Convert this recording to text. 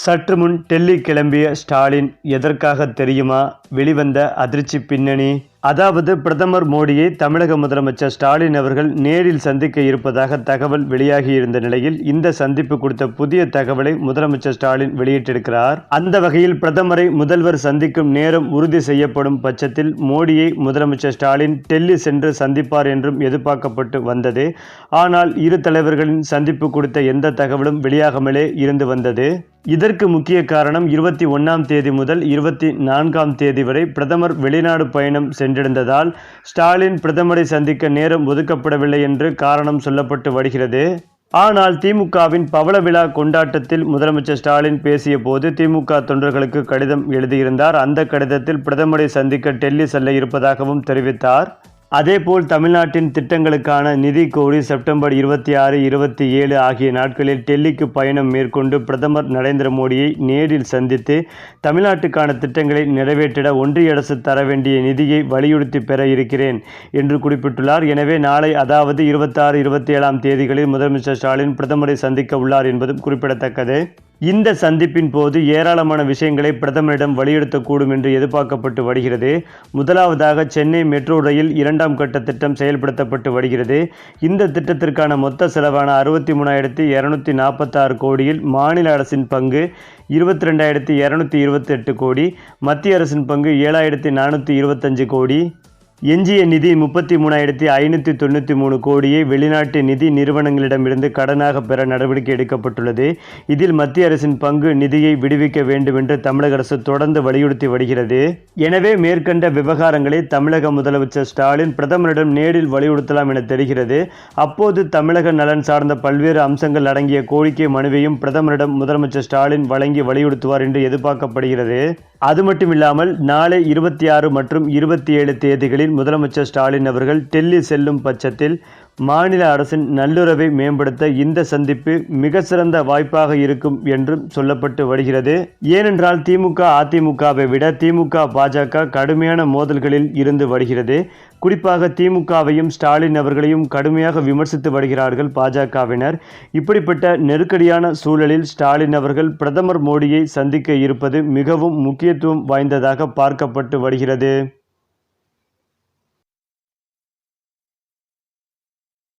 சற்று முன் டெல்லி கிளம்பிய ஸ்டாலின் எதற்காக தெரியுமா? வெளிவந்த அதிர்ச்சி பின்னணி. அதாவது பிரதமர் மோடியை தமிழக முதலமைச்சர் ஸ்டாலின் அவர்கள் நேரில் சந்திக்க இருப்பதாக தகவல் வெளியாகியிருந்த நிலையில் இந்த சந்திப்பு கொடுத்த புதிய தகவலை முதலமைச்சர் ஸ்டாலின் வெளியிட்டிருக்கிறார். அந்த வகையில் பிரதமரை முதல்வர் சந்திக்கும் நேரம் உறுதி செய்யப்படும் பட்சத்தில் மோடியை முதலமைச்சர் ஸ்டாலின் டெல்லி சென்று சந்திப்பார் என்றும் எதிர்பார்க்கப்பட்டு வந்தது. ஆனால் இரு தலைவர்களின் சந்திப்பு கொடுத்த எந்த தகவலும் வெளியாகாமலே இருந்து வந்தது. இதற்கு முக்கிய காரணம் இருபத்தி ஒன்றாம் தேதி முதல் இருபத்தி நான்காம் தேதி வரை பிரதமர் வெளிநாடு பயணம் சென்றிருந்ததால் ஸ்டாலின் பிரதமரை சந்திக்க நேரம் ஒதுக்கப்படவில்லை என்று காரணம் சொல்லப்பட்டு வருகிறது. ஆனால் திமுகவின் பவள விழா கொண்டாட்டத்தில் முதலமைச்சர் ஸ்டாலின் பேசிய போது திமுக தொண்டர்களுக்கு கடிதம் எழுதியிருந்தார். அந்த கடிதத்தில் பிரதமரை சந்திக்க டெல்லி செல்ல இருப்பதாகவும் தெரிவித்தார். அதேபோல் தமிழ்நாட்டின் திட்டங்களுக்கான நிதி கோரி செப்டம்பர் இருபத்தி ஆறு இருபத்தி ஏழு ஆகிய நாட்களில் டெல்லிக்கு பயணம் மேற்கொண்டு பிரதமர் நரேந்திர மோடியை நேரில் சந்தித்து தமிழ்நாட்டுக்கான திட்டங்களை நிறைவேற்றிட ஒன்றிய அரசு தர வேண்டிய நிதியை வலியுறுத்தி பெற இருக்கிறேன் என்று குறிப்பிட்டுள்ளார். எனவே நாளை அதாவது இருபத்தாறு இருபத்தி ஏழாம் தேதிகளில் முதலமைச்சர் ஸ்டாலின் பிரதமரை சந்திக்க உள்ளார் என்பதும் குறிப்பிடத்தக்கது. இந்த சந்திப்பின் போது ஏராளமான விஷயங்களை பிரதமரிடம் வலியுறுத்தக்கூடும் என்று எதிர்பார்க்கப்பட்டு வருகிறது. முதலாவதாக சென்னை மெட்ரோ ரயில் இரண்டாம் கட்ட திட்டம் செயல்படுத்தப்பட்டு வருகிறது. இந்த திட்டத்திற்கான மொத்த செலவான அறுபத்தி மூணாயிரத்தி இரநூத்தி நாற்பத்தாறு கோடியில் மாநில அரசின் பங்கு இருபத்தி ரெண்டாயிரத்தி இரநூத்தி இருபத்தி எட்டு கோடி மத்திய அரசின் பங்கு ஏழாயிரத்தி நானூற்றி இருபத்தஞ்சு கோடி. எஞ்சிய நிதி முப்பத்தி மூணாயிரத்தி ஐநூற்றி தொண்ணூற்றி மூணு கோடியை வெளிநாட்டு நிதி நிறுவனங்களிடமிருந்து கடனாக பெற நடவடிக்கை எடுக்கப்பட்டுள்ளது. இதில் மத்திய அரசின் பங்கு நிதியை விடுவிக்க வேண்டும் என்று தமிழக அரசு தொடர்ந்து வலியுறுத்தி வருகிறது. எனவே மேற்கண்ட விவகாரங்களை தமிழக முதலமைச்சர் ஸ்டாலின் பிரதமரிடம் நேரில் வலியுறுத்தலாம் என தெரிகிறது. அப்போது தமிழக நலன் சார்ந்த பல்வேறு அம்சங்கள் அடங்கிய கோரிக்கை மனுவையும் பிரதமரிடம் முதலமைச்சர் ஸ்டாலின் வழங்கி வலியுறுத்துவார் என்று எதிர்பார்க்கப்படுகிறது. அது மட்டும் இல்லாமல் நாளை இருபத்தி ஆறு மற்றும் இருபத்தி ஏழு தேதிகளில் முதலமைச்சர் ஸ்டாலின் அவர்கள் டெல்லி செல்லும் பட்சத்தில் மாநில அரசின் நல்லுறவை மேம்படுத்த இந்த சந்திப்பு மிக சிறந்த வாய்ப்பாக இருக்கும் என்றும் சொல்லப்பட்டு வருகிறது. ஏனென்றால் திமுக அதிமுகவை விட திமுக பாஜக கடுமையான மோதல்களில் இருந்து வருகிறது. குறிப்பாக திமுகவையும் ஸ்டாலின் அவர்களையும் கடுமையாக விமர்சித்து வருகிறார்கள் பாஜகவினர். இப்படிப்பட்ட நெருக்கடியான சூழலில் ஸ்டாலின் அவர்கள் பிரதமர் மோடியை சந்திக்க இருப்பது மிகவும் முக்கியத்துவம் வாய்ந்ததாக பார்க்கப்பட்டு வருகிறது.